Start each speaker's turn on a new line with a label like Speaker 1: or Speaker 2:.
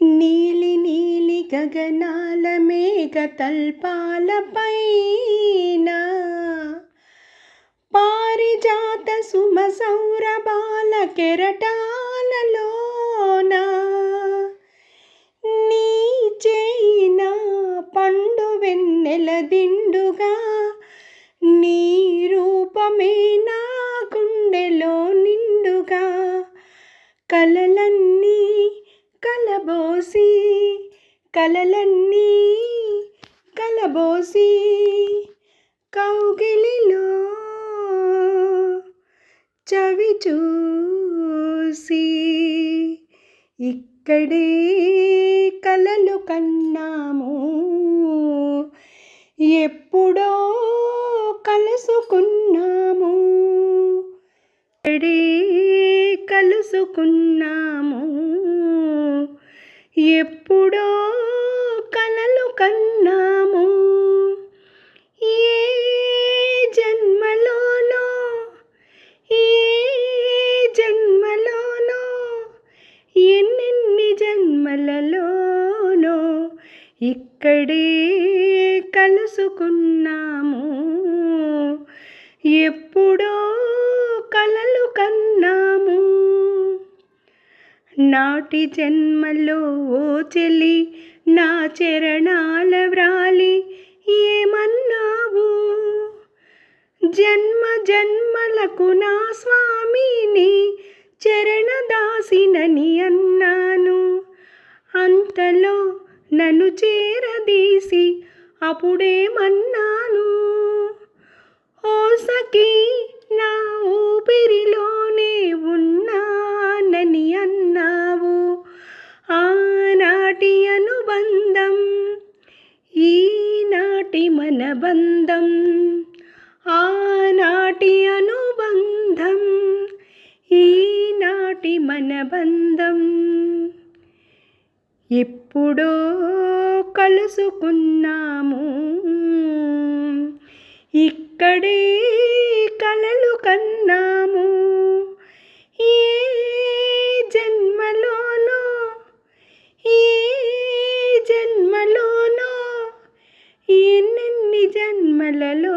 Speaker 1: నీలి నీలి గగనాల మేఘ తల్పాలపై కలబోసి కలలన్నీ కలబోసి కౌగిలిలో చవి చూసి ఇక్కడే కలలు కన్నాము. ఎప్పుడో కలుసుకున్నాము. ఇక్కడే ఎప్పుడో కలలు కన్నాము. ఏ జన్మలోనో ఏ జన్మలోనో ఎన్నెన్ని జన్మలలోనో ఇక్కడే కలుసుకున్నాము. ఎప్పుడో కలలు కన్నాము. నాటి జన్మలో చెల్లి నా చరణాల వ్రాలి ఏమన్నావు? జన్మ జన్మలకు నా స్వామిని చరణదాసినని అన్నాను. అంతలో నన్ను చేరదీసి అప్పుడేమన్నాను? ఓ సఖీ బంధం ఆనాటి అనుబంధం ఈనాటి మన బంధం ఎప్పుడో కలుసుకున్నాము ఇక్కడే కలలు కన్నా ఎన్నెన్ని